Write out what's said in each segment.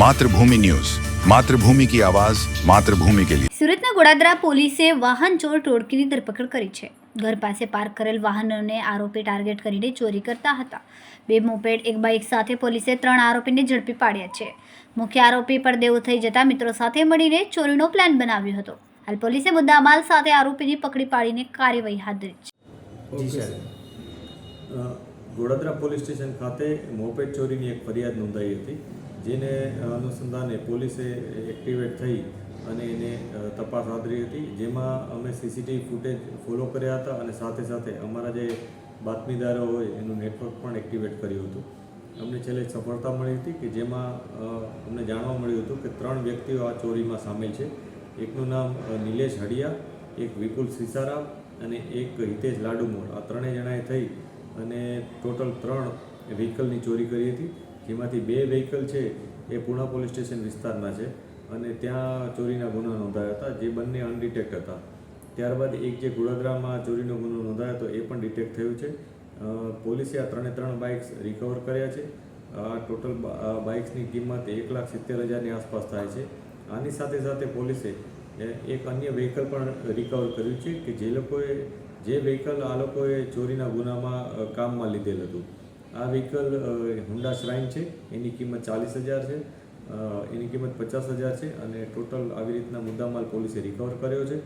Mathrubhumi news. Mathrubhumi કી આવાજ માતૃભૂમિ કે લીએ સુરતના ગોડાદરા પોલીસે વાહન ચોર ટોળકીની ધરપકડ કરી છે. ઘર પાસે પાર્ક કરેલ વાહનોને આરોપી ટાર્ગેટ કરીને ચોરી કરતા હતા. બે મોપેડ એક બાઇક સાથે પોલીસે ત્રણ આરોપીને ઝડપી પાડ્યા છે. મુખ્ય આરોપી પર પરદેવ થઈ જતા મિત્રો સાથે મળીને ચોરીનો પ્લાન બનાવ્યો હતો. હાલ પોલીસે મુદ્દામાલ સાથે આરોપીને પકડી પાડીને કાર્યવાહી હાથ ધરી છે. ગોડાદરા પોલીસ સ્ટેશન ખાતે મોપેડ ચોરીની એક ફરિયાદ નોંધાઈ હતી. જેને અનુસંધાને પોલીસે એક્ટિવેટ થઈ અને એને તપાસ આદરી હતી, જેમાં અમે સીસીટીવી ફૂટેજ ફોલો કર્યા હતા અને સાથે સાથે અમારા જે બાતમીદારો હોય એનું નેટવર્ક પણ એક્ટિવેટ કર્યું હતું. અમને છેલ્લે સફળતા મળી હતી કે જેમાં અમને જાણવા મળ્યું હતું કે ત્રણ વ્યક્તિઓ આ ચોરીમાં સામેલ છે. એકનું નામ નિલેશ હડિયા, એક વિપુલ સિસારામ અને એક હિતેશ લાડુમોર. આ ત્રણેય જણાએ થઈ અને ટોટલ ત્રણ વ્હીકલની ચોરી કરી હતી. જેમાંથી બે વ્હીકલ છે એ પૂણા પોલીસ સ્ટેશન વિસ્તારના છે અને ત્યાં ચોરીના ગુના નોંધાયા હતા, જે બંને અનડિટેક્ટ હતા. ત્યારબાદ એક જે ગોડાદરામાં ચોરીનો ગુનો નોંધાયો હતો, એ પણ ડિટેક્ટ થયું છે. પોલીસે આ ત્રણે ત્રણ બાઇક્સ રિકવર કર્યા છે. આ ટોટલ બાઇક્સની કિંમત એક લાખ સિત્તેર હજારની આસપાસ થાય છે. આની સાથે સાથે પોલીસે એક અન્ય વ્હીકલ પણ રિકવર કર્યું છે કે જે લોકોએ, જે વ્હીકલ આ લોકોએ ચોરીના ગુનામાં કામમાં લીધેલ હતું. આ વ્હીકલ હુંડા શ્રાઇન છે. એની કિંમત ચાલીસ હજાર છે. એની કિંમત પચાસ હજાર છે અને ટોટલ આવી રીતના મુદ્દામાલ પોલીસે રિકવર કર્યો છે.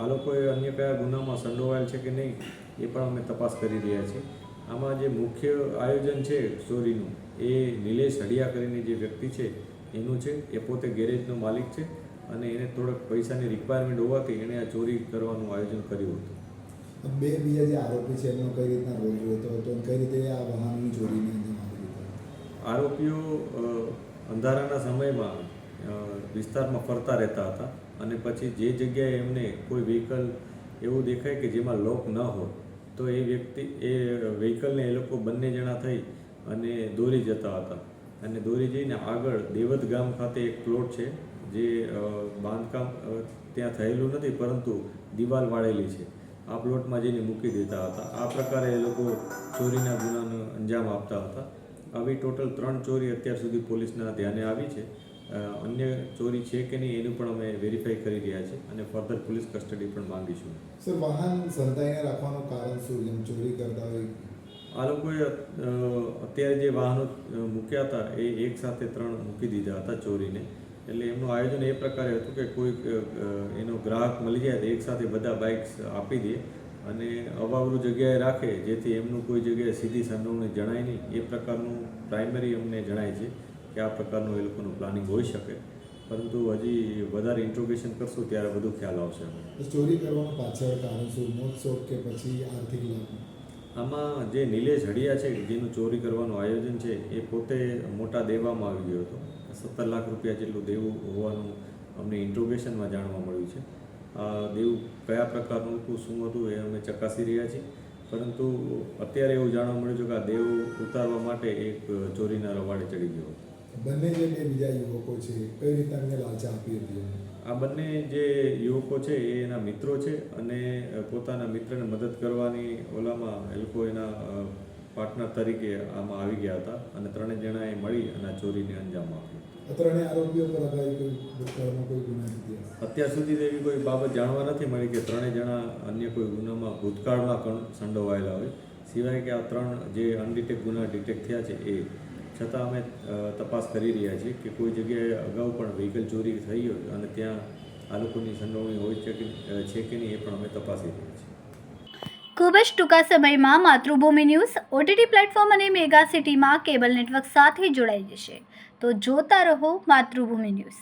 આ લોકોએ અન્ય કયા ગુનામાં સંડોવાયેલ છે કે નહીં, એ પણ અમે તપાસ કરી રહ્યા છીએ. આમાં જે મુખ્ય આયોજન છે ચોરીનું, એ નિલેશ હડિયા કરીને જે વ્યક્તિ છે, એનું છે, એ પોતે ગેરેજનો માલિક છે અને એને થોડોક પૈસાની રિક્વાયરમેન્ટ હોવાથી એણે આ ચોરી કરવાનું આયોજન કર્યું હતું. બે બીજા જે આરોપી છે, એમનો કઈ રીતના રોલ જોઈતો હતો કઈ રીતે આ વાહનની ચોરીને આરોપીઓ અંધારાના સમયમાં વિસ્તારમાં ફરતા રહેતા હતા અને પછી જે જગ્યાએ એમને કોઈ વ્હીકલ એવું દેખાય કે જેમાં લોક ન હોય, તો એ વ્યક્તિ, એ વ્હીકલને એ લોકો બંને જણા થઈ અને દોરી જતા હતા. અને દોરી જઈને આગળ દેવત ગામ ખાતે એક પ્લોટ છે, જે બાંધકામ ત્યાં થયેલું નથી, પરંતુ દિવાલ વાળેલી છે. આ પ્લોટમાં જઈને મૂકી દેતા હતા. આ પ્રકારે એ લોકો ચોરીના ગુનાનો અંજામ આપતા હતા. આવી ટોટલ ત્રણ ચોરી અત્યાર સુધી પોલીસના ધ્યાને આવી છે. અન્ય ચોરી છે કે નહીં એનું પણ અમે વેરીફાઈ કરી રહ્યા છીએ અને ફર્ધર પોલીસ કસ્ટડી પણ માંગીશું. સર વાહન સંતાઈને રાખવાનું કારણ શું? જેમ ચોરી કરતા હોય. આ લોકોએ અત્યારે જે વાહનો મૂક્યા હતા એ એક સાથે ત્રણ મૂકી દીધા હતા ચોરીને. એટલે એમનું આયોજન એ પ્રકારે હતું કે કોઈ એનો ગ્રાહક મળી જાય તો એકસાથે બધા બાઇક્સ આપી દે અને અવાવરું જગ્યાએ રાખે, જેથી એમનું કોઈ જગ્યાએ સીધી સંડોવણી જણાય નહીં. એ પ્રકારનું પ્રાઇમરી અમને જણાય છે કે આ પ્રકારનું એ લોકોનું પ્લાનિંગ હોઈ શકે. પરંતુ હજી વધારે ઇન્ટ્રોગેશન કરશું ત્યારે બધું ખ્યાલ આવશે ચોરી કરવાનું પાછળ કારણ શું મોત શોખ કે પછી આર્થિક લાભ? આમાં જે નિલેશ હડિયા છે, જેનું ચોરી કરવાનું આયોજન છે, એ પોતે મોટા દેવામાં આવી ગયો હતો. સત્તર લાખ રૂપિયા જેટલું દેવું હોવાનું અમને ઇન્ટ્રોગેશનમાં જાણવા મળ્યું છે. આ દેવું કયા પ્રકારનું હતું, શું હતું, એ અમે ચકાસી રહ્યા છીએ. પરંતુ અત્યારે એવું જાણવા મળ્યું છે કે આ દેવ ઉતારવા માટે એક ચોરીના રવાડે ચડી ગયો હતો. બંને જે બે બીજા યુવકો છે કઈ રીતે એમને લાલચા આપી હતી આ બંને જે યુવકો છે એ એના મિત્રો છે અને પોતાના મિત્રને મદદ કરવાની ઓલામાં એ લોકો એના પાર્ટનર તરીકે આમાં આવી ગયા હતા અને ત્રણેય જણાએ મળી અને ચોરીને અંજામ આપ્યો. ત્રણેય આરોપીઓ પર કોઈ ગુના અત્યાર સુધી એવી કોઈ બાબત જાણવા નથી મળી કે ત્રણેય જણા અન્ય કોઈ ગુનામાં ભૂતકાળમાં પણ સંડોવાયેલા હોય. સિવાય કે આ ત્રણ જે અનડિટેક ગુના ડિટેક્ટ થયા છે એ છતાં અમે તપાસ કરી રહ્યા છીએ કે કોઈ જગ્યાએ અગાઉ પણ વ્હીકલ ચોરી થઈ હોય અને ત્યાં આ લોકોની સંડોવણી હોય છે કે છે કે નહીં એ પણ અમે તપાસી રહ્યા છીએ. ખૂબ જ ટૂંકા સમયમાં માતૃભૂમિ ન્યૂઝ ઓટીટી પ્લેટફોર્મ અને મેગા સિટીમાં કેબલ નેટવર્ક સાથે જોડાઈ જશે. તો જોતા રહો માતૃભૂમિ ન્યૂઝ.